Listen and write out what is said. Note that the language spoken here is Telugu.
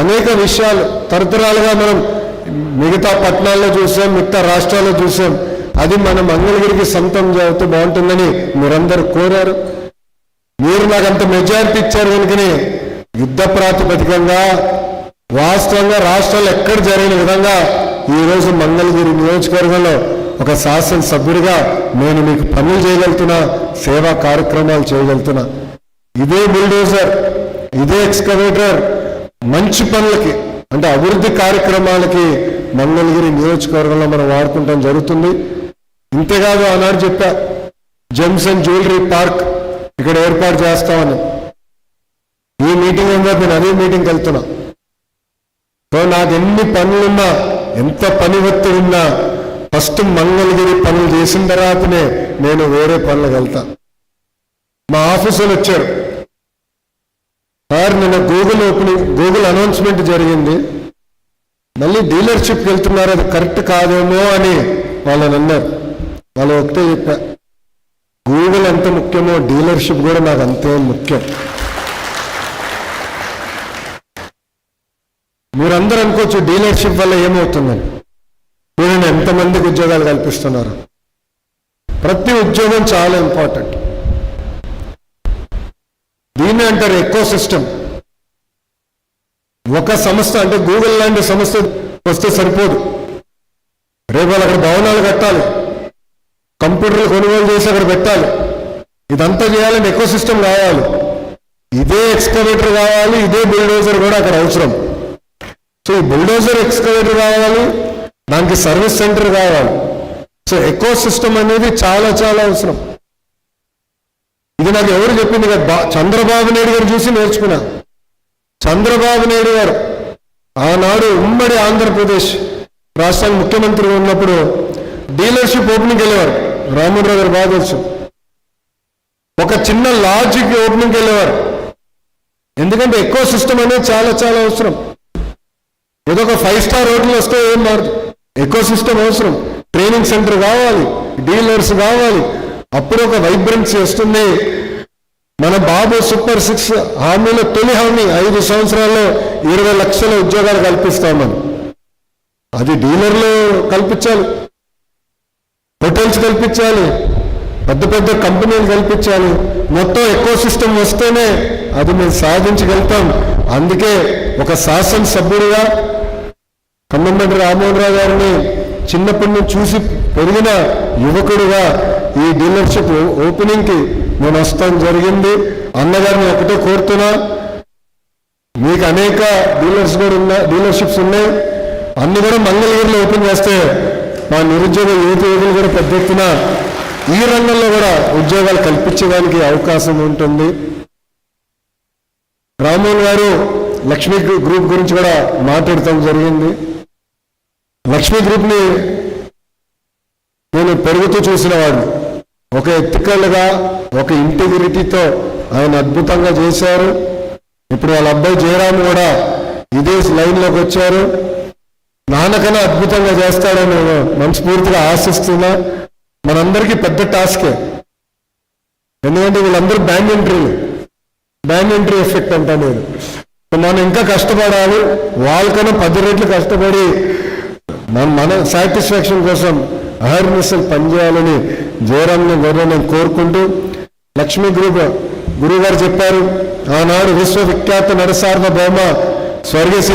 అనేక విషయాలు తరతరాలుగా మనం మిగతా పట్టణాల్లో చూసాం మిగతా రాష్ట్రాల్లో చూసాం. అది మన మంగళగిరికి సొంతం చేస్తే బాగుంటుందని మీరందరూ కోరారు. మీరు నాకు అంత మెజారిటీ ఇచ్చారు కనుకనే యుద్ధ ప్రాతిపదికంగా వాస్తవంగా రాష్ట్రాలు ఎక్కడ జరిగిన విధంగా ఈ రోజు మంగళగిరి నియోజకవర్గంలో ఒక శాసనసభ్యుడిగా నేను మీకు పనులు చేయగలుగుతున్నా సేవా కార్యక్రమాలు చేయగలుగుతున్నా. ఇదే బుల్డోజర్ ఇదే ఎక్స్కవేటర్ మంచి పనులకి అంటే అభివృద్ధి కార్యక్రమాలకి మంగళగిరి నియోజకవర్గంలో మనం వాడుకుంటాం జరుగుతుంది. ఇంతేకాదు ఆనాడు చెప్పా జెమ్స్ అండ్ జ్యువెలరీ పార్క్ ఇక్కడ ఏర్పాటు చేస్తామని. ఈ మీటింగ్ ఉందో నేను అదే మీటింగ్కి వెళ్తున్నా. సో నాకు ఎన్ని పనులున్నా ఎంత పని ఒత్తి ఉన్నా ఫస్ట్ మంగళగిరి పనులు చేసిన తర్వాతనే నేను వేరే పనులకు వెళ్తా. మా ఆఫీసులు వచ్చారు. సార్ నిన్న గూగుల్ ఓపెనింగ్ గూగుల్ అనౌన్స్మెంట్ జరిగింది. మళ్ళీ డీలర్షిప్కి వెళ్తున్నారు అది కరెక్ట్ కాదేమో అని వాళ్ళని అన్నారు. వాళ్ళు ఒకటే చెప్పా గూగుల్ ఎంత ముఖ్యమో డీలర్షిప్ కూడా నాకు అంతే ముఖ్యం. మీరందరూ అనుకోవచ్చు డీలర్షిప్ వల్ల ఏమవుతుందని. చూడండి ఎంతమందికి ఉద్యోగాలు కల్పిస్తున్నారు. ప్రతి ఉద్యోగం చాలా ఇంపార్టెంట్ దీన్ని అంటారు ఎకో సిస్టమ్ ఒక సంస్థ అంటే గూగుల్ లాంటి సంస్థ వస్తే సరిపోదు. రేపు అక్కడ భవనాలు కట్టాలి. కంప్యూటర్లు కొనుగోలు చేసి అక్కడ పెట్టాలి. ఇదంతా చేయాలంటే ఎకో సిస్టమ్ కావాలి ఇదే ఎక్స్కవేటర్ కావాలి ఇదే బుల్డోజర్ కూడా అక్కడ అవసరం. సో ఈ బుల్డోజర్ ఎక్స్కవేటర్ కావాలి దానికి సర్వీస్ సెంటర్ కావాలి సో ఎకో సిస్టమ్ అనేది చాలా చాలా అవసరం. ఇది నాకు ఎవరు చెప్పింది కదా. చంద్రబాబు నాయుడు గారు చూసి నేర్చుకున్నా. చంద్రబాబు నాయుడు గారు ఆనాడు ఉమ్మడి ఆంధ్రప్రదేశ్ రాష్ట్రానికి ముఖ్యమంత్రి ఉన్నప్పుడు డీలర్షిప్ ఓపెనింగ్ వెళ్ళేవారు. రామోహన్ గారు బాగా తెలుసు. ఒక చిన్న లాడ్జికి ఓపెనింగ్ వెళ్ళేవారు. ఎందుకంటే ఎక్కువ సిస్టమ్ అనేది చాలా చాలా అవసరం. ఏదో ఒక ఫైవ్ స్టార్ హోటల్ వస్తే ఏం మారదు ఎక్కువ సిస్టమ్ అవసరం. ట్రైనింగ్ సెంటర్ కావాలి. డీలర్స్ కావాలి. అప్పుడు ఒక వైబ్రెన్సీ వస్తుంది. మన బాబు సూపర్ సిక్స్ హామీలో తొలి హామీ ఐదు సంవత్సరాల్లో ఇరవై లక్షల ఉద్యోగాలు కల్పిస్తామని. అది డీలర్లు కల్పించాలి. హోటల్స్ కల్పించాలి. పెద్ద పెద్ద కంపెనీలు కల్పించాలి. మొత్తం ఎక్కువ సిస్టమ్ వస్తేనే అది మేము సాధించగలుగుతాం. అందుకే ఒక శాసనసభ్యుడిగా కన్నమండ్రి రామ్మోహన్ రావు గారిని చిన్నప్పటి నుంచి చూసి పెరిగిన యువకుడిగా ఈ డీలర్షిప్ ఓపెనింగ్కి నేను వస్తాం జరిగింది. అన్నగారిని ఒకటే కోరుతున్నా. మీకు అనేక డీలర్స్ కూడా ఉన్నాయి డీలర్షిప్స్ ఉన్నాయి. అన్ని కూడా మంగళగిరిలో ఓపెన్ చేస్తే మా నిరుద్యోగ యువత యువకులు కూడా పెద్ద ఎత్తున ఈ రంగంలో కూడా ఉద్యోగాలు కల్పించడానికి అవకాశం ఉంటుంది. రామోహన్ గారు లక్ష్మీ గ్రూప్ గురించి కూడా మాట్లాడటం జరిగింది. లక్ష్మీ గ్రూప్ని నేను పెరుగుతూ చూసిన వాడిని. ఒక ఎత్తికల్గా ఒక ఇంటిగ్రిటీతో ఆయన అద్భుతంగా చేశారు. ఇప్పుడు వాళ్ళ అబ్బాయి జయరామ్ కూడా ఇదే లైన్లోకి వచ్చారు. నాన్నకన్నా అద్భుతంగా చేస్తాడని నేను మనస్ఫూర్తిగా ఆశిస్తున్నా. మనందరికీ పెద్ద టాస్కే. ఎందుకంటే వీళ్ళందరూ బ్యాండ్ ఎంట్రీలు బ్యాండ్ ఎంట్రీ ఎఫెక్ట్ అంటా నేను. మనం ఇంకా కష్టపడాలి. వాళ్ళకన్నా పది రెట్లు కష్టపడి మన మన సాటిస్ఫాక్షన్ కోసం అహర్నిశలు పనిచేయాలని జయరామ్ని గౌరవ నేను కోరుకుంటూ లక్ష్మీ గ్రూప్ గురువు గారు చెప్పారు ఆనాడు విశ్వవిఖ్యాత నరసార్వభౌమ స్వర్గీయ శ్రీ